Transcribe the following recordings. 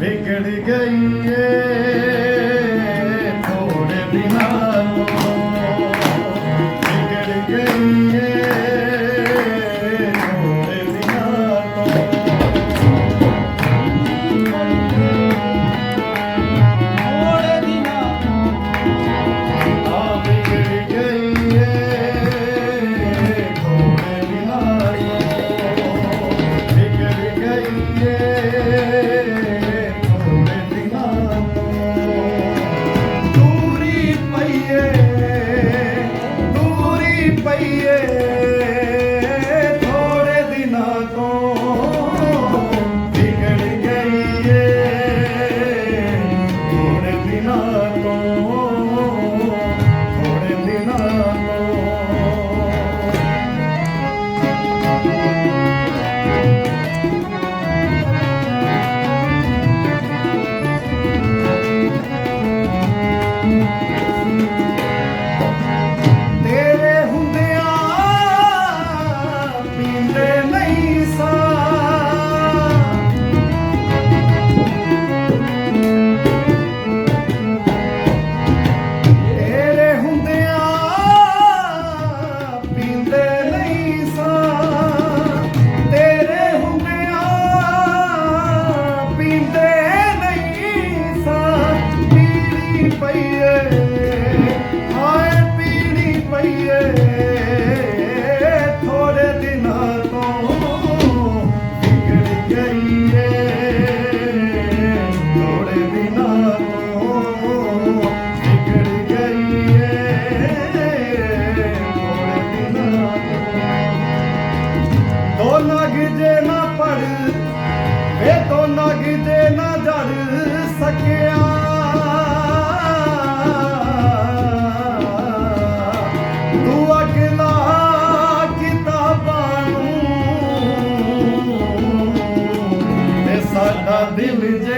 ਵਿਗੜ ਗਈ ਏ ਸਾਡਾ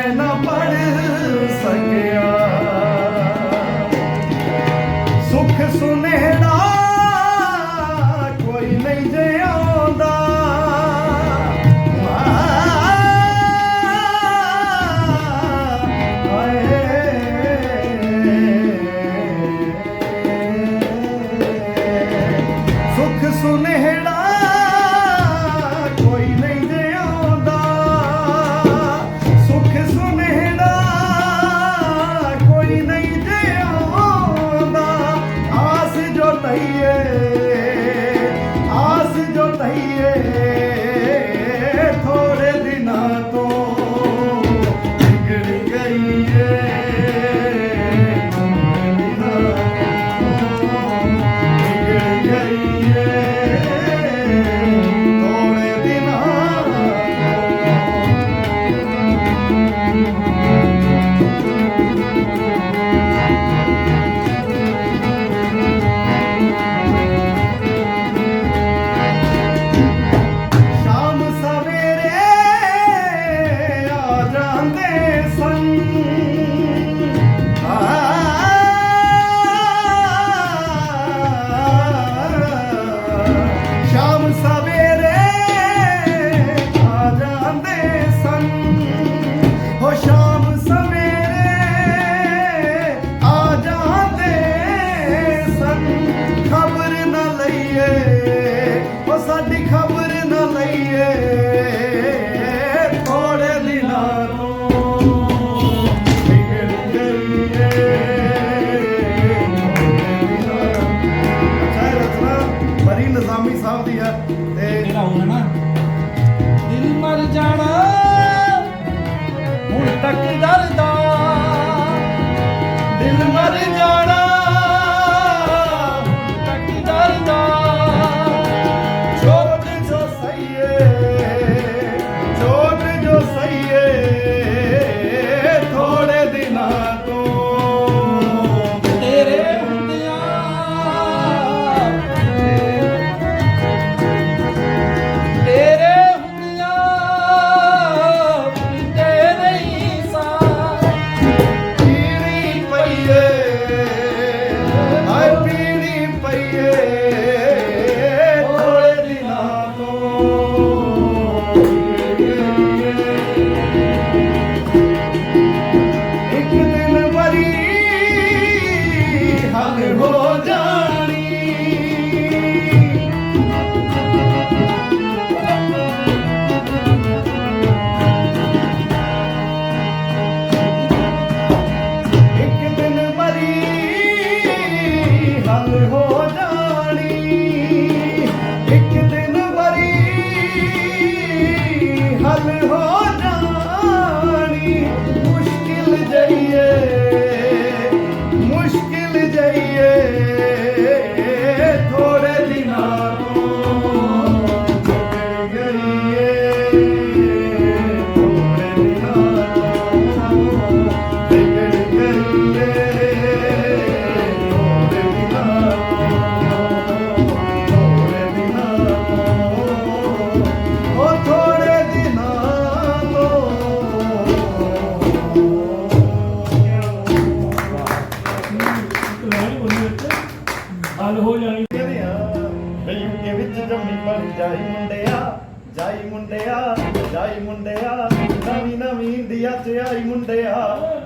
ਮੁੰਡਿਆ, ਨਵੀਂ ਨਵੀਂ ਇੰਡੀਆ ਚ ਆਈ ਮੁੰਡਿਆ,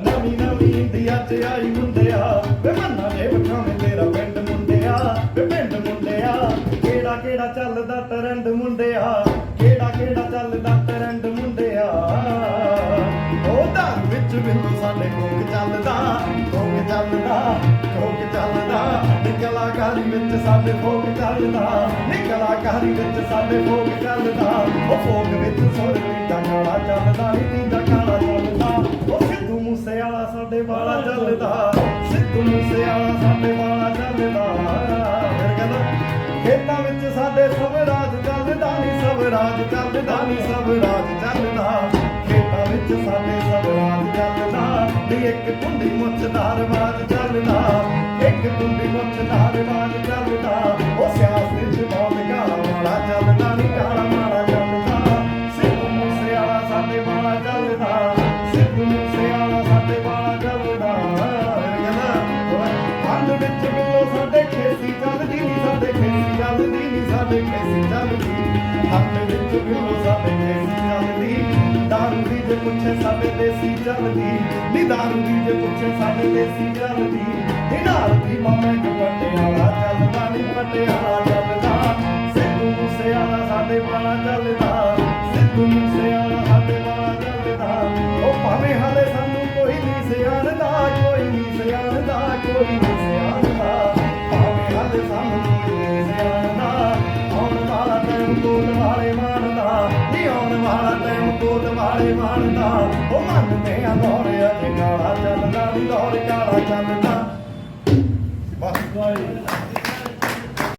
ਨਵੀਂ ਨਵੀਂ ਇੰਡੀਆ ਚ ਆਈ ਮੁੰਡਿਆ। ਵੇ ਮੰਨਾ ਦੇ ਵਖਾਵੇਂ ਤੇਰਾ ਪਿੰਡ ਮੁੰਡਿਆ, ਵੇ ਪਿੰਡ ਮੁੰਡਿਆ, ਕਿਹੜਾ ਕਿਹੜਾ ਚੱਲਦਾ ਟਰੈਂਡ ਮੁੰਡਿਆ, ਕਿਹੜਾ ਕਿਹੜਾ ਚੱਲਦਾ ਟਰੈਂਡ ਮੁੰਡਿਆ। ਉਹ ਦਰ ਵਿੱਚ ਬਿੰਦੂ ਸਾਡੇ ਕੋਲ ਚੱਲਦਾ ਕੋਲ ਚੱਲਦਾ। ਕੋਲ ਚੱਲਦਾ ਨਿਕਲਾਕਾਰੀ ਵਿੱਚ ਸਾਡੇ ਫੋਕ ਚੱਲਦਾ ਨਿਕਲਾਕਾਰੀ ਵਿੱਚ ਸਾਡੇ ਫੋਕ ਚੱਲਦਾ। ਉਹ ਫੋਕ ਵਿੱਚ ਸੁਰ ਪੀਂਦਾ ਕਾਲਾ ਚੱਲਦਾ ਨੀ ਪੀਂਦਾ ਕਾਲਾ ਚੱਲਦਾ। ਉਹ ਸਿੱਧੂ ਮੂਸੇ ਵਾਲਾ ਸਾਡੇ ਵਾਲਾ ਚੱਲਦਾ, ਸਿੱਧੂ ਮੂਸੇ ਵਾਲਾ ਸਾਡੇ ਵਾਲਾ ਚੱਲਦਾ। ਫਿਰ ਕਹਿੰਦਾ, ਖੇਤਾਂ ਵਿੱਚ ਸਾਡੇ ਸਵਰਾਜ ਚੱਲਦਾ ਨੀ ਸਵਰਾਜ ਚੱਲਦਾ ਨੀ ਸਵਰਾਜ ਚੱਲਦਾ। ਖੇਤਾਂ ਵਿੱਚ ਸਾਡੇ ਸਵਰਾਜ ਚੱਲਦਾ ਨੀ ਇੱਕ ਕੁੰਡੀ ਮੁੱਛਦਾਰ ਬਾਜ ਚੱਲਦਾ ਇੱਕ ਕੁੰਡੀ ਮੁੱਛਦਾਰ ਬਾਜ ਚੱਲਦਾ ਉਹ ਸਿਆਸ ਵਿੱਚ ਬਹੁਤ ਕਾਲਾ ਵਾਲਾ ਚੱਲਦਾ ਨੀ ਕਾਲਾ ਮਾਲਾ ਚੱਲਦਾ। ਸਿੱਧੂ ਮੂਸੇ ਵਾਲਾ ਸਾਡੇ ਵਾਲਾ ਚੱਲਦਾ ਸਿੱਧੂ ਮੂਸੇ ਵਾਲਾ ਸਾਡੇ ਵਾਲਾ ਚੱਲਦਾ। ਪੰਡ ਵਿੱਚ ਬਿੱਲੋ, ਸਾਡੇ ਖੇਸੀ ਚੱਲਦੀ ਨੀ, ਸਾਡੇ ਖੇਸੀ ਚੱਲਦੀ ਨੀ, ਸਾਡੇ ਖੇਸੀ ਚੱਲਦੀ। ਪੰਡ ਵਿੱਚ ਬਿੱਲੋ, ਸਾਡੇ ਖੇਸੀ ਜੇ ਪੁੱਛੇ ਸਾਡੇ ਦੇਸੀ ਚੱਲਦੀ ਨੀ ਦਾਰੂ ਦੀ ਜੇ ਪੁੱਛੇ ਸਾਡੇ ਦੇਸੀ ਚੱਲਦੀ ਨੀ ਨਾਲ ਦੀ ਮਾਮੇ ਕਪੱਟੇ ਚੱਲਦਾ ਨੀ ਪਟਿਆਲਾ ਚੱਲਦਾ। ਸਿੱਧੂ ਮੂਸੇ ਸਾਡੇ ਵਾਲਾ ਚੱਲਦਾ, ਸਿੱਧੂ ਮੂਸੇ ਸਾਡੇ ਵਾਲਾ ਚੱਲਦਾ। ਉਹ ਭਾਵੇਂ ਹਾਲੇ ਸਾਨੂੰ ਕੋਈ ਨਹੀਂ ਸਿਆਣਦਾ, ਕੋਈ ਨਹੀਂ ਸਿਆਣਦਾ, ਕੋਈ ਨਹੀਂ ਸਿਆਣਦਾ। ਭਾਵੇਂ ਹਾਲੇ ਸਾਨੂੰ ਕੋਲ ਵਾਲੇ ਉਹ ਮੰਨਦੇ ਆ ਦੌੜ ਅਜੇ ਕਾਲਾ ਚੱਲਦਾ ਨੀ ਦੌੜ ਕਾਲਾ ਚੱਲਦਾ। ਬਸ।